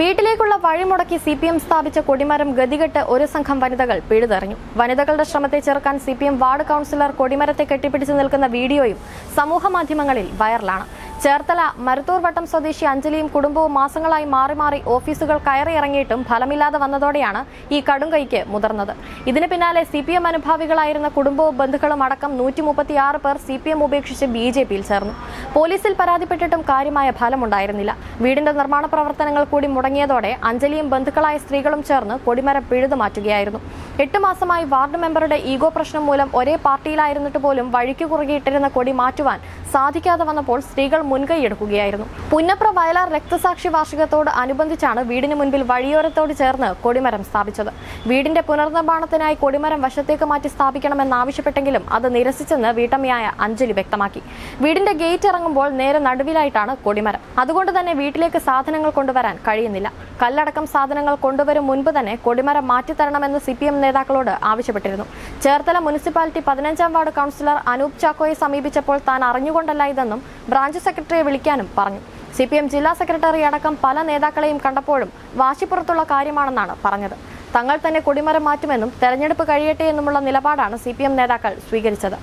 വീട്ടിലേക്കുള്ള വഴിമുടക്കി C P M സ്ഥാപിച്ച കൊടിമരം ഗതികെട്ട് ഒരു സംഘം വനിതകൾ പിഴുതെറിഞ്ഞു. വനിതകളുടെ ശ്രമത്തെ ചെറുക്കാൻ C P M ward councillor കൊടിമരത്തെ കെട്ടിപ്പിടിച്ചു നിൽക്കുന്ന വീഡിയോയും സമൂഹ മാധ്യമങ്ങളിൽ വൈറലാണ്. ചേർത്തല മരുത്തൂർ വട്ടം സ്വദേശി അഞ്ജലിയും കുടുംബവും മാസങ്ങളായി മാറി മാറി ഓഫീസുകൾ കയറിയിറങ്ങിയിട്ടും ഫലമില്ലാതെ വന്നതോടെയാണ് ഈ കടുംകൈക്ക് മുതിർന്നത്. ഇതിന് പിന്നാലെ സി പി എം അനുഭാവികളായിരുന്ന കുടുംബവും ബന്ധുക്കളും അടക്കം നൂറ്റി മുപ്പത്തിയാറ് പേർ സി പി എം ഉപേക്ഷിച്ച് ബി ജെ പിയിൽ ചേർന്നു. പോലീസിൽ പരാതിപ്പെട്ടിട്ടും കാര്യമായ ഫലമുണ്ടായിരുന്നില്ല. വീടിന്റെ നിർമ്മാണ പ്രവർത്തനങ്ങൾ കൂടി മുടങ്ങിയതോടെ അഞ്ജലിയും ബന്ധുക്കളായ സ്ത്രീകളും ചേർന്ന് കൊടിമരം പിഴുതു മാറ്റുകയായിരുന്നു. എട്ട് മാസമായി വാർഡ് മെമ്പറുടെ ഈഗോ പ്രശ്നം മൂലം ഒരേ പാർട്ടിയിലായിരുന്നിട്ട് പോലും വഴിക്ക് കുറുകിയിട്ടിരുന്ന കൊടി മാറ്റുവാൻ സാധിക്കാതെ വന്നപ്പോൾ സ്ത്രീകൾ മുൻകൈയെടുക്കുകയായിരുന്നു. പുന്നപ്ര വയലാർ രക്തസാക്ഷി വാർഷികത്തോട് അനുബന്ധിച്ചാണ് വീടിന് മുൻപിൽ വഴിയോരത്തോട് ചേർന്ന് കൊടിമരം സ്ഥാപിച്ചത്. വീടിന്റെ പുനർനിർമ്മാണത്തിനായി കൊടിമരം വശത്തേക്ക് മാറ്റി സ്ഥാപിക്കണമെന്നാവശ്യപ്പെട്ടെങ്കിലും അത് നിരസിച്ചെന്ന് വീട്ടമ്മയായ അഞ്ജലി വ്യക്തമാക്കി. വീടിന്റെ ഗേറ്റ് ഇറങ്ങുമ്പോൾ നേരെ നടുവിലായിട്ടാണ് കൊടിമരം. അതുകൊണ്ട് തന്നെ വീട്ടിലേക്ക് സാധനങ്ങൾ കൊണ്ടുവരാൻ കഴിയുന്നില്ല. കല്ലടക്കം സാധനങ്ങൾ കൊണ്ടുവരും മുൻപ് തന്നെ കൊടിമരം മാറ്റിത്തരണമെന്ന് സി പി എം നേതാക്കളോട് ആവശ്യപ്പെട്ടിരുന്നു. ചേർത്തല മുനിസിപ്പാലിറ്റി പതിനഞ്ചാം വാർഡ് കൗൺസിലർ അനൂപ് ചാക്കോയെ സമീപിച്ചപ്പോൾ താൻ അറിഞ്ഞുകൊണ്ടല്ല ഇതെന്നും ബ്രാഞ്ച് സെക്രട്ടറിയെ വിളിക്കാനും പറഞ്ഞു. സി പി എം ജില്ലാ സെക്രട്ടറി അടക്കം പല നേതാക്കളെയും കണ്ടപ്പോഴും വാശിപ്പുറത്തുള്ള കാര്യമാണെന്നാണ് പറഞ്ഞത്. തങ്ങൾ തന്നെ കൊടിമരം മാറ്റുമെന്നും തെരഞ്ഞെടുപ്പ് കഴിയട്ടെ എന്നുമുള്ള നിലപാടാണ് സി പി എം നേതാക്കൾ സ്വീകരിച്ചത്.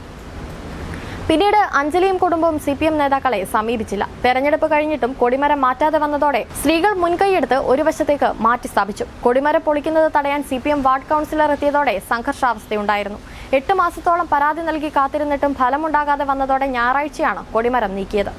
പിന്നീട് അഞ്ജലിയും കുടുംബവും സി പി എം നേതാക്കളെ സമീപിച്ചില്ല. തെരഞ്ഞെടുപ്പ് കഴിഞ്ഞിട്ടും കൊടിമരം മാറ്റാതെ വന്നതോടെ സ്ത്രീകൾ മുൻകൈയെടുത്ത് ഒരു വശത്തേക്ക് മാറ്റി സ്ഥാപിച്ചു കൊടിമരം പൊളിക്കുന്നത് തടയാൻ C P M ward councillor എത്തിയതോടെ സംഘർഷാവസ്ഥയുണ്ടായിരുന്നു. എട്ട് മാസത്തോളം പരാതി നൽകി കാത്തിരുന്നിട്ടും ഫലമുണ്ടാകാതെ വന്നതോടെ ഞായറാഴ്ചയാണ് കൊടിമരം നീക്കിയത്